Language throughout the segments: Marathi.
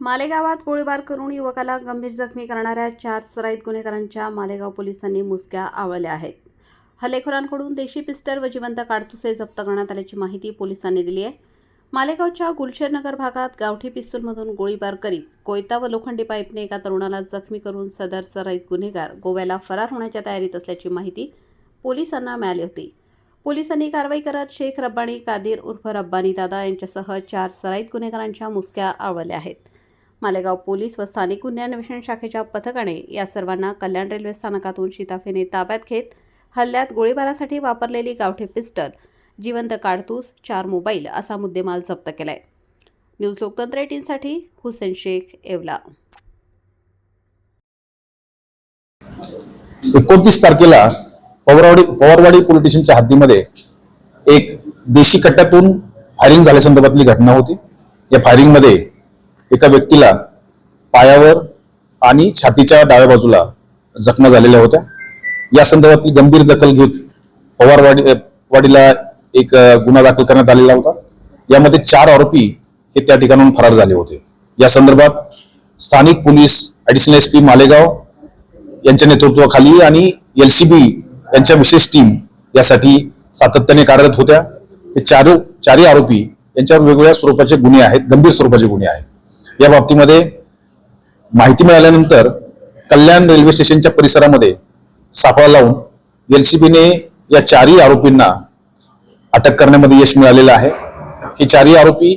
मालेगावात गोळीबार करून युवकाला गंभीर जखमी करणाऱ्या चार सराईत गुन्हेगारांच्या मालेगाव पोलिसांनी मुसक्या आवळल्या आहेत. हल्लेखोरांकडून देशी पिस्टल व जिवंत काडतुसे जप्त करण्यात आल्याची माहिती पोलिसांनी दिली आहे. मालेगावच्या गुलशरनगर भागात गावठी पिस्तूलमधून गोळीबार करीत कोयता व लोखंडी पाईपने एका तरुणाला जखमी करून सदर सराईत गुन्हेगार गोव्याला फरार होण्याच्या तयारीत असल्याची माहिती पोलिसांना मिळाली होती. पोलिसांनी कारवाई करत शेख रब्बानी कादीर उर्फ रब्बानी दादा यांच्यासह चार सराईत गुन्हेगारांच्या मुसक्या आवळल्या आहेत. मालेगाव पोलीस व स्थानिक गुन्हे अन्वेषण शाखेच्या पथकाने या सर्वांना कल्याण रेल्वे स्थानकातून शिताफेने ताब्यात घेत हल्ल्यात गोळीबारासाठी वापरलेली गावठी पिस्टल जिवंत काडतूस चार मोबाईल असा मुद्देमाल जप्त केलाय. न्यूज लोकतंत्र एटीनसाठी हुसेन शेख येवला. एकोणतीस तारखेला पवारवाडी पवारवाडी पोलीस स्टेशनच्या हद्दीमध्ये एक देशी कट्ट्यातून फायरिंग झाल्यासंदर्भातली घटना होती. या फायरिंगमध्ये एका व्यक्तीला पायावर आणि छातीच्या डाव्या बाजूला जखमा झालेल्या होत्या. या संदर्भातली गंभीर दखल घेत पवारवाडी वाडीला एक गुन्हा दाखल करण्यात आलेला होता. यामध्ये चार आरोपी हे त्या ठिकाणाहून फरार झाले होते. या संदर्भात स्थानिक police additional S P Malegaon यांच्या नेतृत्वाखाली आणि एलसीबी यांच्या विशेष टीम यासाठी सातत्याने कार्यरत होत्या. हे चार चारही आरोपी यांच्यावर वेगवेगळ्या स्वरूपाचे गुन्हे आहेत गंभीर स्वरूपाचे गुन्हे आहेत. या बाबतीमध्ये माहिती मिळाल्यानंतर कल्याण रेल्वे स्टेशनच्या परिसरामध्ये सापळा लावून एलसीबीने या चारही आरोपींना अटक करण्यामध्ये यश मिळालेलं आहे. हे चारही आरोपी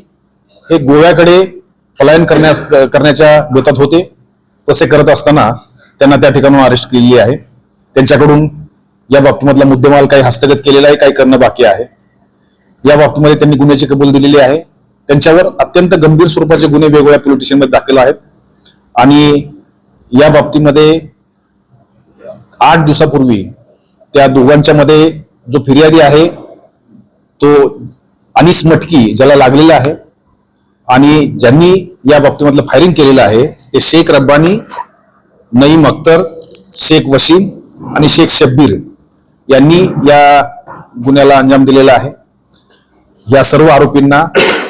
हे गोव्याकडे पलायन करण्यास करण्याच्या बेतात होते. तसे करत असताना त्यांना त्या ठिकाणून अरेस्ट केलेली आहे. त्यांच्याकडून या बाबतीमधला मुद्देमाल काही हस्तगत केलेला आहे काही करणं बाकी आहे. या बाबतीमध्ये त्यांनी गुन्ह्याची कबूल दिलेली आहे. त्यांच्यावर अत्यंत गंभीर स्वरूपाचे गुन्हे वेगवेगळ्या पोलीस स्टेशनमध्ये दाखल आहेत. आणि या बाबतीमध्ये आठ दिवसापूर्वी त्या दोघांच्या मध्ये जो फिर्यादी आहे तो अनिस मटकी ज्याला लागलेला आहे आणि ज्यांनी या बाबतीमधलं फायरिंग केलेलं आहे ते शेख रब्बानी नईम अख्तर शेख वसीम आणि शेख शब्बीर यांनी या गुन्ह्याला अंजाम दिलेला आहे. या सर्व आरोपींना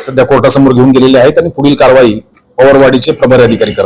सध्या कोर्टासमोर घेऊन गेलेले आहेत आणि पुढील कारवाई पवारवाडीचे प्रभारी अधिकारी करत